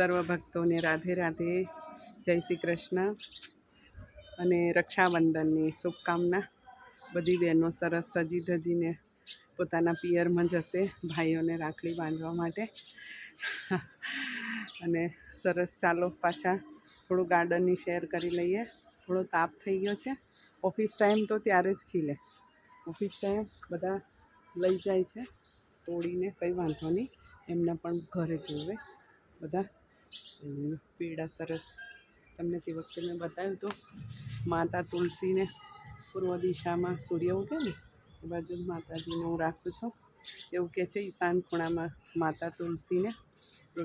સર્વ ભક્તોને રાધે રાધે, જય શ્રી કૃષ્ણ. અને રક્ષાબંધનની શુભકામના. બધી બહેનો સરસ સજી ધજીને પોતાના પિયરમાં જશે ભાઈઓને રાખડી બાંધવા માટે. અને સરસ ચાલો પાછા થોડું ગાર્ડનની શેર કરી લઈએ. થોડો તાપ થઈ ગયો છે. ઓફિસ ટાઈમ તો ત્યારે જ ખીલે. ઓફિસ ટાઈમ બધા લઈ જાય છે. તોડીને કંઈ વાંધો નહીં. એમને પણ ઘરે જોવે. બધા પીળા સરસ. તમને તે વખતે મેં બતાવ્યું તો, માતા તુલસીને પૂર્વ દિશામાં સૂર્ય ઉગે ને, એ બાજુ માતાજીને હું રાખું છું. એવું કહે છે, ઈશાન ખૂણામાં માતા તુલસીને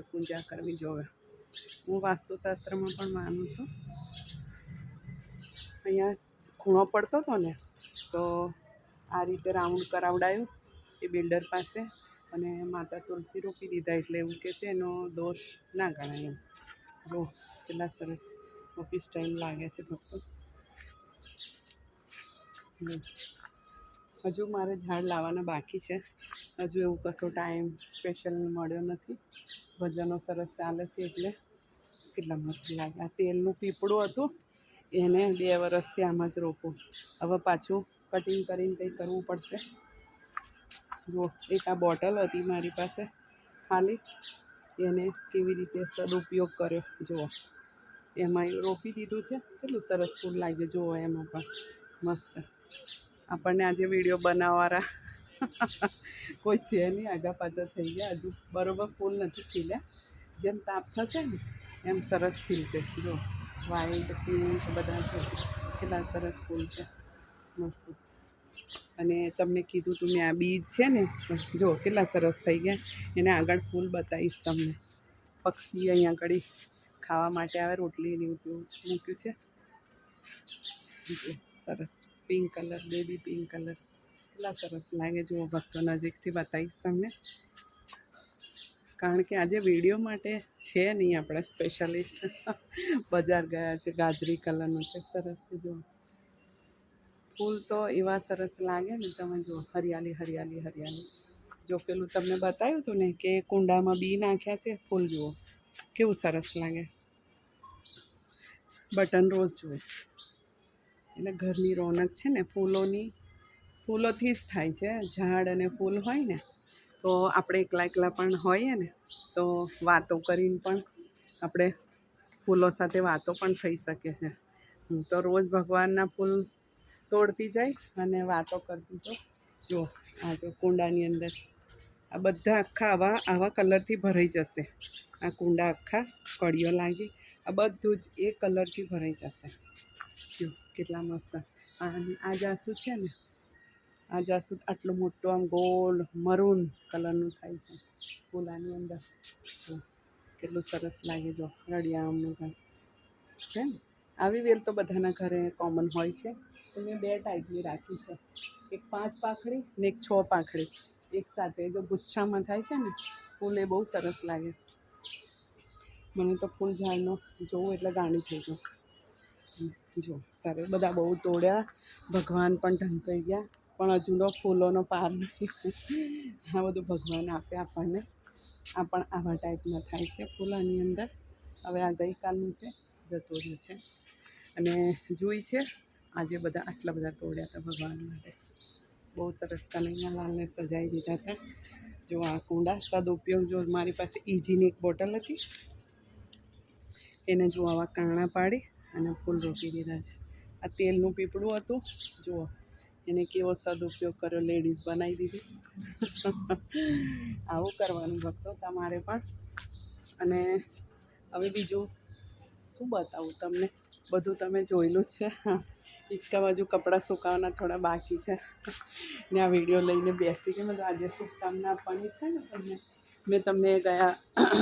પૂજા કરવી જોવે. હું વાસ્તુશાસ્ત્રમાં પણ માનું છું. અહીંયા ખૂણો પડતો હતો ને, તો આ રીતે રાઉન્ડ કરાવડાયું એ બિલ્ડર પાસે. અને માતા તુલસી રોપી દીધા એટલે એવું કે છે, એનો દોષ ના ગણાય એમ. જો, કેટલા સરસ ઓફિસ ટાઈમ લાગે છે ભક્તો. હજુ મારે ઝાડ લાવવાના બાકી છે. હજુ એવું કશો ટાઈમ સ્પેશિયલ મળ્યો નથી. ભજનો સરસ ચાલે છે એટલે કેટલા મસ્ત લાગે. આ તેલનું પીપળું હતું, એને બે વર્ષથી આમ જ રોપું. હવે પાછું કટિંગ કરીને કંઈ કરવું પડશે. જો, એક આ બોટલ હતી મારી પાસે, ખાલી. એને કેવી રીતે સદુપયોગ કર્યો, જુઓ. એમાં રોપી દીધું છે, કેટલું સરસ ફૂલ લાગ્યું, જુઓ એમાં પણ. મસ્ત. આપણને આજે વીડિયો બનાવવાળા કોઈ છે નહીં, આગા પાછા થઈ ગયા. હજુ બરોબર ફૂલ નથી ખીલ્યા. જેમ તાપ થશે ને, એમ સરસ ખીલશે જો વાઈટ પિંક બધા છે. કેટલા સરસ ફૂલ છે. મસ્ત. અને તમને કીધું તું મેં આ બીજ છે ને, જો કેટલા સરસ થઈ ગયા. એને આગળ ફૂલ બતાવીશ તમને. પક્ષી અહીંયા આગળ ખાવા માટે આવે, રોટલી એવું મૂક્યું છે. સરસ. Pink colour, baby pink colour. કેટલા સરસ લાગે જુઓ, ભક્તો નજીકથી બતાવીશ તમને. કારણ કે આજે વીડિયો માટે છે નહીં આપણે સ્પેશિયાલિસ્ટ બજાર ગયા છે, ગાજરી કલરનું છે, સરસ જુઓ. ફૂલ તો એવા સરસ લાગે ને તમે જુઓ, હરિયાળી હરિયાળી હરિયાળી. જો પેલું તમને બતાવ્યું હતું ને કે કુંડામાં બી નાખ્યા છે, ફૂલ જુઓ, કેવું સરસ લાગે. બટન રોઝ જુએ. એટલે ઘરની રોનક છે ને, ફૂલોની, ફૂલોથી જ થાય છે, ઝાડ અને ફૂલ હોય ને, તો આપણે એકલા એકલા પણ હોઈએ ને, તો વાતો કરીને પણ આપણે ફૂલો સાથે વાતો પણ થઈ શકે છે. હું તો રોજ ભગવાનના ફૂલ તોડતી જાય અને વાતો કરતી જો જો, આ જો કુંડાની અંદર આ બધા આખા આવા આવા કલરથી ભરાઈ જશે. આ કુંડા આખા કડીઓ લાગી, આ બધું જ એ કલરથી ભરાઈ જશે. જો, કેટલા મસ્ત. અને આ જાસૂદ છે ને, આ જાસૂદ આટલું મોટું, આમ ગોલ, મરૂન કલરનું થાય છે ફૂલાની અંદર. કેટલું સરસ લાગે જો રડિયા આમનું ઘર. છે ને? આવી વેલ તો બધાના ઘરે કોમન હોય છે. તો મેં બે ટાઈપની રાખી છે. એક પાંચ પાંખડી ને એક છ પાંખડી એક સાથે. જો ગુચ્છામાં થાય છે ને, ફૂલ એ બહુ સરસ લાગે. મને તો ફૂલ ઝાડનો જોવું એટલે ગાણી થઈ જાઉં જો, સરસ. બધા બહુ તોડ્યા. ભગવાન પણ ઢંકાઈ ગયા. પણ હજુનો ફૂલોનો પાર નથી. આ બધું ભગવાન આપે આપણને. આ પણ આવા ટાઈપના થાય છે ફૂલોની અંદર. હવે આ ગઈકાલનું છે, જતો રહ્યું છે. અને જોઈ છે આજે બધા આટલા બધા તોડ્યા હતા ભગવાન માટે. બહુ સરસ કનૈયાલાલને સજાવી દીધા હતા. જો આ કુંડા સદુપયોગ, જો મારી પાસે ઇજીની એક બોટલ હતી, એને જો આવા કાણા પાડી અને ફૂલ રોપી દીધા છે. આ તેલનું પીપળું હતું. જુઓ, એને કેવો સદુપયોગ કર્યો, લેડીઝ બનાવી દીધી. આવું કરવાનું ભક્તો તમારે પણ. અને હવે બીજું શું બતાવું તમને? બધું તમે જોયેલું છે. હિંચકા બાજુ કપડાં સુકાવાના થોડા બાકી છે ને આ વીડિયો લઈને બેસી કે મેં તો આજે શુભકામના આપવાની છે ને તમને મેં તમને ગયા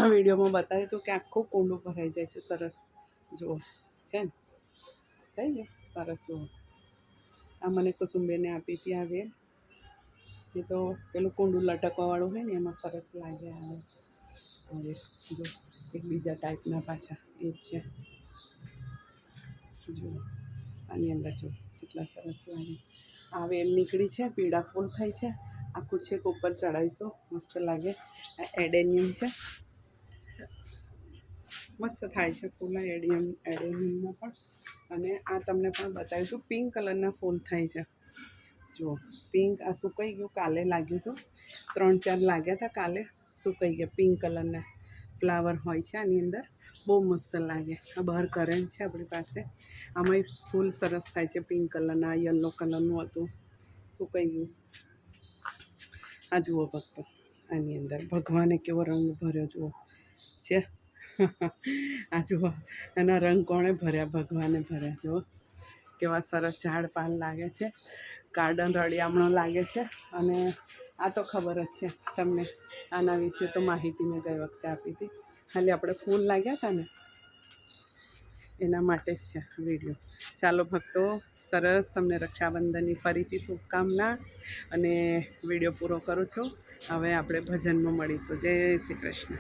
વિડીયોમાં બતાવ્યું હતું કે આખું કુંડું ભરાઈ જાય છે સરસ જુઓ છે ને થઈ ગયું સરસ જુઓ આ મને કુસુમબેને આપી હતી આ વેલ એ તો પેલું કુંડું લટકવાવાળું હોય ને એમાં સરસ લાગે આવે જો એક બીજા ટાઈપના પાછા એ જ છે જુઓ આની અંદર જો કેટલા સરસ લાગે. આ વેલ નીકળી છે, પીળા ફૂલ થાય છે. આખું છેક ઉપર ચડાવીશું, મસ્ત લાગે. આ એડેનિયમ છે. મસ્ત થાય છે ફૂલ એડિયમ એડેનિયમમાં પણ. અને આ તમને પણ બતાવીશું, પિંક કલરના ફૂલ થાય છે. જુઓ પિંક આ સુકાઈ ગયું, કાલે લાગ્યું હતું. ત્રણ ચાર લાગ્યા હતા કાલે, સુકાઈ ગયા પિંક કલરના ફ્લાવર હોય છે આની અંદર. બહુ મસ્ત લાગે. આ બહાર કરેન્ટ છે આપણી પાસે. આમાંય ફૂલ સરસ થાય છે પિંક કલરના યલો કલરનું હતું. સુકાઈ ગયું આ જુઓ ભક્તો, આની અંદર. ભગવાને કેવો રંગ ભર્યો જુઓ. છે? આ જુઓ, એના રંગ કોણે ભર્યા? ભગવાને ભર્યા જુઓ. કેવા સરસ ઝાડ પાન લાગે છે. ગાર્ડન રળિયામણો લાગે છે. અને આ તો ખબર જ છે તમને. આના વિશે તો માહિતી મેં ગઈ વખતે આપી હતી. ખાલી આપણે ફૂલ લાગ્યા હતા ને, એના માટે જ છે વીડિયો. ચાલો ભક્તો, સરસ તમને રક્ષાબંધનની ફરીથી શુભકામના અને વીડિયો પૂરો કરું છું. હવે આપણે ભજનમાં મળીશું. જય શ્રી કૃષ્ણ.